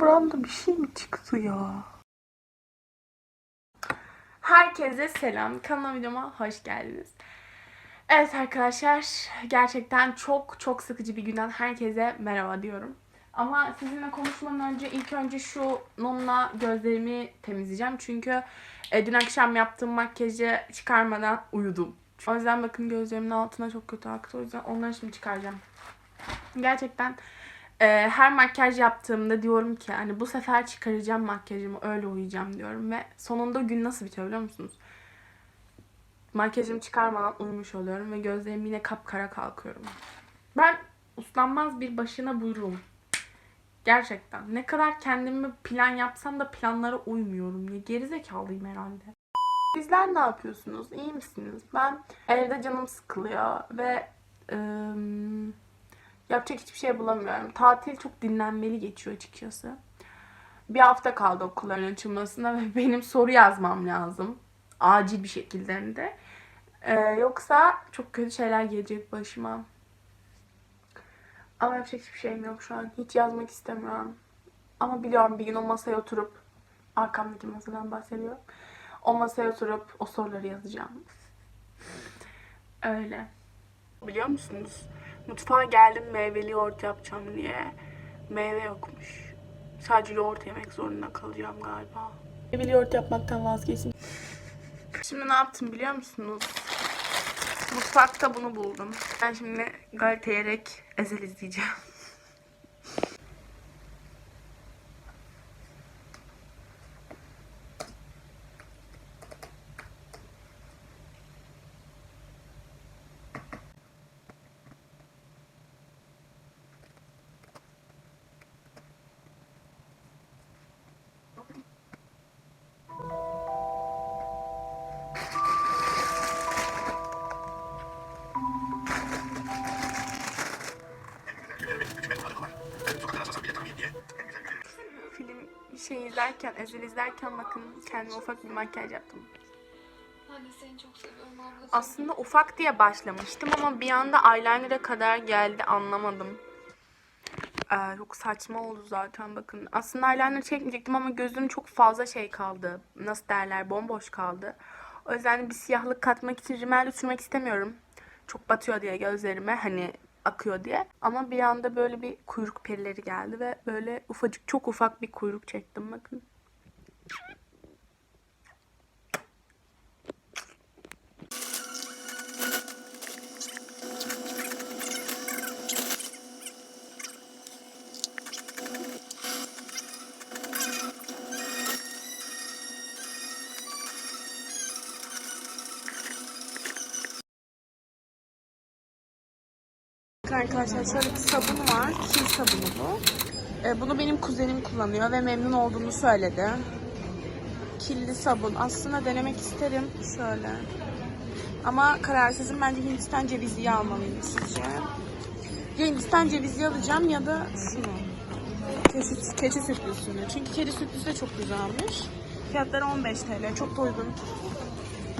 Buramda bir şey mi çıktı ya? Herkese selam. Kanalıma videoma hoş geldiniz. Evet arkadaşlar gerçekten çok çok sıkıcı bir günden herkese merhaba diyorum. Ama sizinle konuşmadan önce ilk önce şu mumla gözlerimi temizleyeceğim. Çünkü e, dün akşam yaptığım makyajı çıkarmadan uyudum. O yüzden bakın gözlerimin altına çok kötü aktı. O yüzden onları şimdi çıkaracağım. Gerçekten e, her makyaj yaptığımda diyorum ki hani bu sefer çıkaracağım makyajımı öyle uyuyacağım diyorum. Ve sonunda gün nasıl bitiyor biliyor musunuz? Makyajımı çıkarmadan uyumuş oluyorum ve gözlerim yine kapkara kalkıyorum. Ben uslanmaz bir başına buyruğum. Gerçekten. Ne kadar kendimi plan yapsam da planlara uymuyorum. Ya gerizekalıyım herhalde. Sizler ne yapıyorsunuz? İyi misiniz? Ben evde canım sıkılıyor ve ım, yapacak hiçbir şey bulamıyorum. Tatil çok dinlenmeli geçiyor açıkçası. Bir hafta kaldı okulların açılmasına ve benim soru yazmam lazım. Acil bir şekilde de. Ee, yoksa çok kötü şeyler gelecek başıma. Ama yapacak hiçbir şeyim yok şu an. Hiç yazmak istemiyorum. Ama biliyorum bir gün o masaya oturup arkamdaki masadan bahsediyorum. O masaya oturup o soruları yazacağım. Öyle. Biliyor musunuz? Mutfağa geldim meyveli yoğurt yapacağım diye. Meyve yokmuş. Sadece yoğurt yemek zorunda kalacağım galiba. Meyveli yoğurt yapmaktan vazgeçtim. Şimdi ne yaptım biliyor musunuz? Mutfakta bunu buldum. Ben şimdi Galata yerek ezel izleyeceğim. İzlerken, ezel izlerken bakın kendime ufak bir makyaj yaptım. De seni çok seviyorum abla. Aslında ufak diye başlamıştım ama bir anda eyeliner'a kadar geldi anlamadım. Ee, çok saçma oldu zaten bakın. Aslında eyeliner çekmeyecektim ama gözüm çok fazla şey kaldı. Nasıl derler bomboş kaldı. O yüzden bir siyahlık katmak için rimel sürmek istemiyorum. Çok batıyor diye gözlerime hani akıyor diye. Ama bir anda böyle bir kuyruk perileri geldi ve böyle ufacık çok ufak bir kuyruk çektim bakın. Arkadaşlar şöyle bir sabun var. Kil sabunu bu. Ee, bunu benim kuzenim kullanıyor ve memnun olduğunu söyledi. Killi sabun. Aslında denemek isterim. Şöyle. Ama kararsızım. Bence Hindistan cevizi almalıyım sizce. Ya Hindistan cevizi alacağım ya da şunu. Keçi, keçi sütlüsünü. Çünkü kedi sütlüsü de çok güzelmiş. Fiyatları 15 TL. Çok da uygun.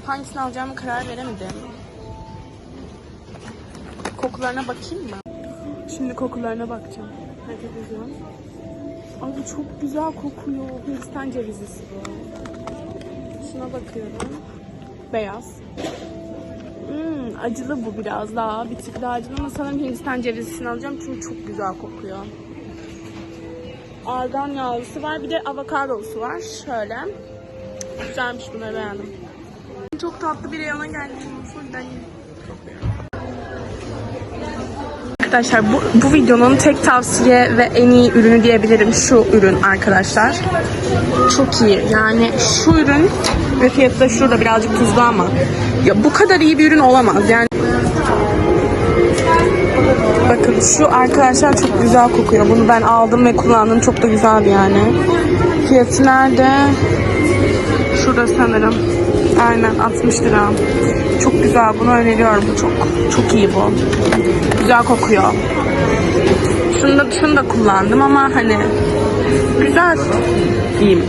Hangisini alacağımı karar veremedim. Kokularına bakayım mı? Şimdi kokularına bakacağım. Hareket ediyorum. Abi çok güzel kokuyor. Hindistan cevizisi bu. Şuna bakıyorum. Beyaz. Hmm, acılı bu biraz daha. Bir tık daha acılı ama sanırım Hindistan cevizisini alacağım çünkü çok güzel kokuyor. Argan yağlısı var. Bir de avokadolusu var. Şöyle. Güzelmiş bunları beğendim. Çok tatlı bir reyona geldim. Şuradan Arkadaşlar bu, bu videonun tek tavsiye ve en iyi ürünü diyebilirim şu ürün arkadaşlar. Çok iyi. Yani şu ürün ve fiyatı da şurada birazcık tuzlu ama ya bu kadar iyi bir ürün olamaz. Yani Bakın şu arkadaşlar çok güzel kokuyor. Bunu ben aldım ve kullandım. Çok da güzeldi yani. Fiyatı nerede? Şurada sanırım. Aynen 60 lira. Çok güzel. Bunu öneriyorum. Çok çok iyi bu. Güzel kokuyor. Şunu da, şunu da kullandım ama hani güzel diyeyim.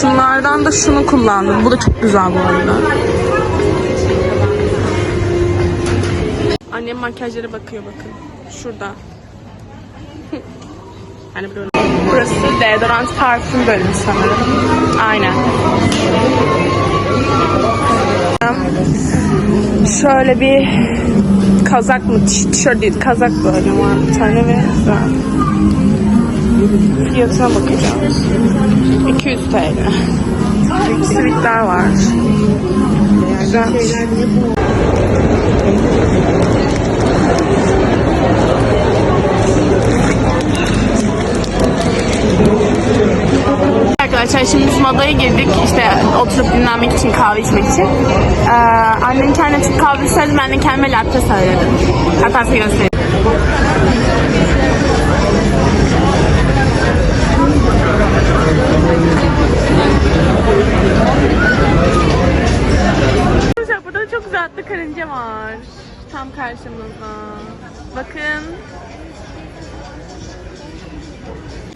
Şunlardan da şunu kullandım. Bu da çok güzel bu arada. Annem makyajlara bakıyor bakın. Şurada. Yani böyle. Burası deodorant parfüm bölümü sanırım. Aynen. Şöyle bir kazak mı? Tişört değil, kazak böyle var bir tane ve güzel. Fiyatına bakacağız. 200 TL. Sivitler var. Güzel. Arkadaşlar şimdi biz modaya girdik işte oturup dinlenmek için kahve içmek için. Ee, annem kendine Türk kahve söyledi ben de kendime latte söyledim. Hatta size göstereyim. Arkadaşlar burada da çok güzel karınca var. Tam karşımızda. Bakın.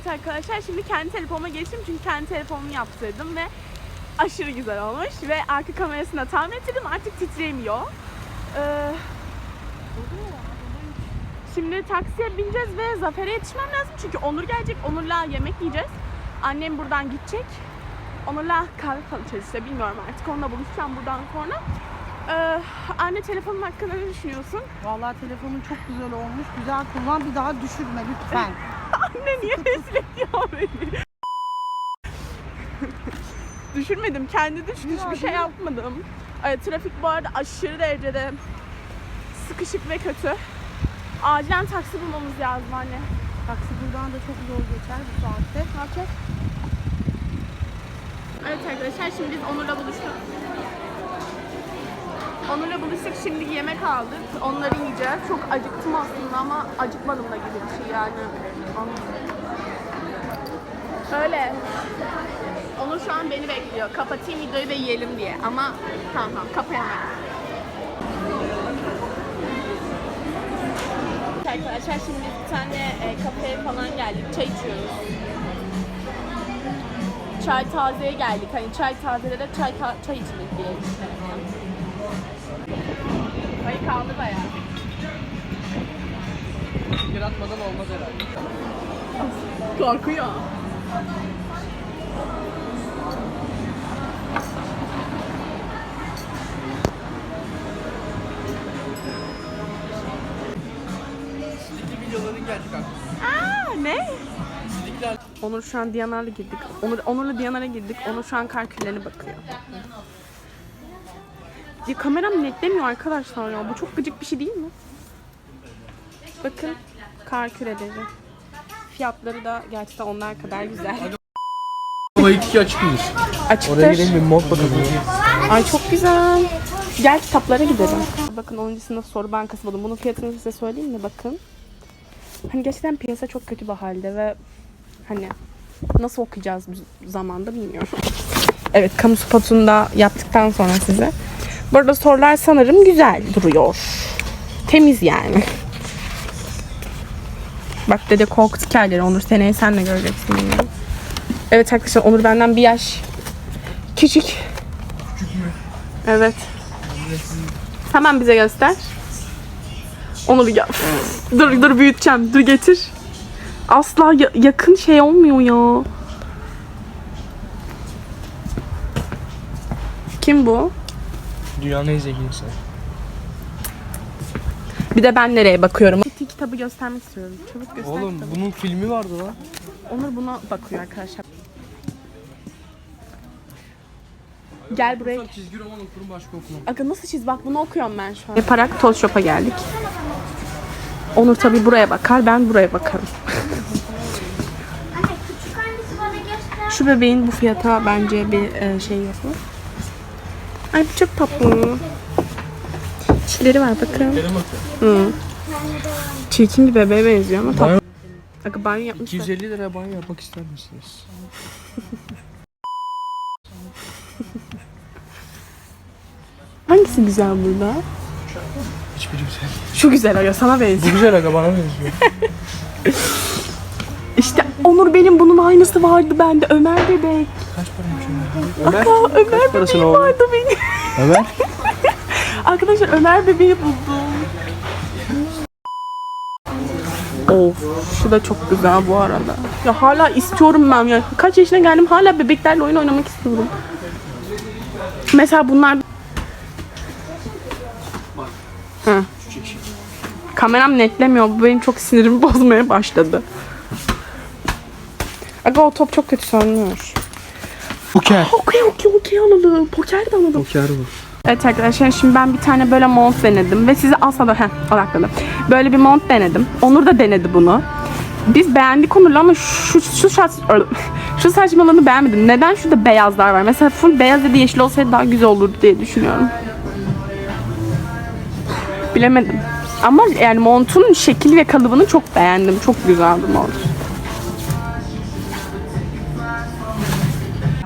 Evet arkadaşlar şimdi kendi telefonuma geçtim çünkü kendi telefonumu yaptırdım ve aşırı güzel olmuş ve arka kamerasını da tamir ettirdim artık titremiyor. Ee, şimdi taksiye bineceğiz ve Zafer'e yetişmem lazım çünkü Onur gelecek. Onur'la yemek yiyeceğiz. Annem buradan gidecek. Onur'la kahve falan içeceğiz işte bilmiyorum artık onunla buluşacağım buradan sonra. Ee, anne telefonum hakkında ne düşünüyorsun? Vallahi telefonun çok güzel olmuş. Güzel kullan. Bir daha düşürme lütfen. Anne niye rezil ediyor beni? Düşürmedim. Kendi düştü. Hiçbir şey yapmadım. Ay, trafik bu arada aşırı derecede sıkışık ve kötü. Acilen taksi bulmamız lazım anne. Taksi buradan da çok zor geçer bu saatte. Ne yapacağız? Evet arkadaşlar şimdi biz Onur'la buluştuk. Onur'la buluştuk şimdi yemek aldık. Onları yiyeceğiz. Çok acıktım aslında ama acıkmadım da gibi bir şey yani. Öyle. Onur şu an beni bekliyor. Kapatayım videoyu da yiyelim diye. Ama tamam tamam kapayamam. Arkadaşlar şimdi bir tane e, kafeye falan geldik. Çay içiyoruz. Çay tazeye geldik. Hani çay tazelere çay ta- çay içmek diye işte. Ay kaldı bayağı. Yaratmadan olmaz herhalde. Korkuyor. Sizlikli videoların. Aa ne? Onur şu an Diyanar'la girdik. Onur, Onur'la Diyanar'a girdik. Onur şu an kar kürlerine bakıyor. Ya kameram netlemiyor arkadaşlar ya. Bu çok gıcık bir şey değil mi? Bakın kar küreleri. Fiyatları da gerçekten onlar kadar güzel. Ama iki açık mıyız? Açıktır. Oraya gidelim bir mod bakalım. Ay çok güzel. Gel kitaplara gidelim. Bakın 10. sınıf soru bankası buldum. Bunun fiyatını size söyleyeyim mi? Bakın. Hani gerçekten piyasa çok kötü bir halde ve hani nasıl okuyacağız bu zamanda bilmiyorum. Evet kamu spotunu da yaptıktan sonra size. Burada sorular sanırım güzel duruyor. Temiz yani. Bak dede korkut hikayeleri Onur seneye sen de göreceksin bilmiyorum. Evet arkadaşlar Onur benden bir yaş küçük. Evet. Hemen bize göster. Onu bir gel. dur dur büyüteceğim. Dur getir. Asla ya- yakın şey olmuyor ya. Kim bu? Dünyanın en zengin insanı. Bir de ben nereye bakıyorum? Kitabı göstermek istiyorum. Çabuk göster Oğlum kitabı. bunun filmi vardı lan. Onur buna bakıyor arkadaşlar. Gel buraya. Çizgi roman okurum başka okumam. Aga nasıl çiz bak bunu okuyorum ben şu an. Yaparak Toz Shop'a geldik. Onur tabi buraya bakar ben buraya bakarım. Anne küçük annesi bana göster. Şu bebeğin bu fiyata bence bir e, şey yok mu? Ay bu çok tatlı. Çilleri var bakın. Hı. Çirkin bir bebeğe benziyor ama tatlı. Aga banyo yapmışlar. 250 lira banyo yapmak ister misiniz? Hangisi güzel burada? Hiçbiri güzel. Şu güzel aga sana benziyor. Bu güzel aga bana benziyor. İşte Onur benim bunun aynısı vardı bende. Ömer bebek. Kaç paraymış Ömer? Ömer? Aa, Ömer bebeğim oldu? vardı benim. Ömer? Arkadaşlar Ömer bebeği buldum. Of şu da çok güzel bu arada. Ya hala istiyorum ben ya. Kaç yaşına geldim hala bebeklerle oyun oynamak istiyorum. Mesela bunlar... Hı. Kameram netlemiyor. Bu benim çok sinirimi bozmaya başladı. Aga o top çok kötü sönmüş. Poker. Okey okey okey alalım. Poker de alalım. Poker bu. Evet arkadaşlar şimdi ben bir tane böyle mont denedim ve size asla da odakladım. Böyle bir mont denedim. Onur da denedi bunu. Biz beğendik Onur'la ama şu şu saç şu saçmalığını beğenmedim. Neden şurada beyazlar var? Mesela full beyaz ya da yeşil olsaydı daha güzel olurdu diye düşünüyorum. Bilemedim. Ama yani montun şekil ve kalıbını çok beğendim. Çok güzel bir mont.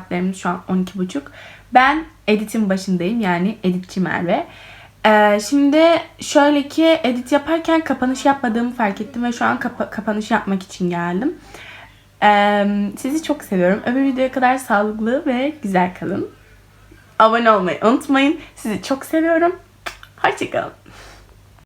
Saatlerimiz şu an 12.30. Ben editin başındayım yani editçi Merve. Ee, şimdi şöyle ki edit yaparken kapanış yapmadığımı fark ettim ve şu an kapa- kapanış yapmak için geldim. Ee, sizi çok seviyorum. Öbür videoya kadar sağlıklı ve güzel kalın. Abone olmayı unutmayın. Sizi çok seviyorum. Hoşçakalın.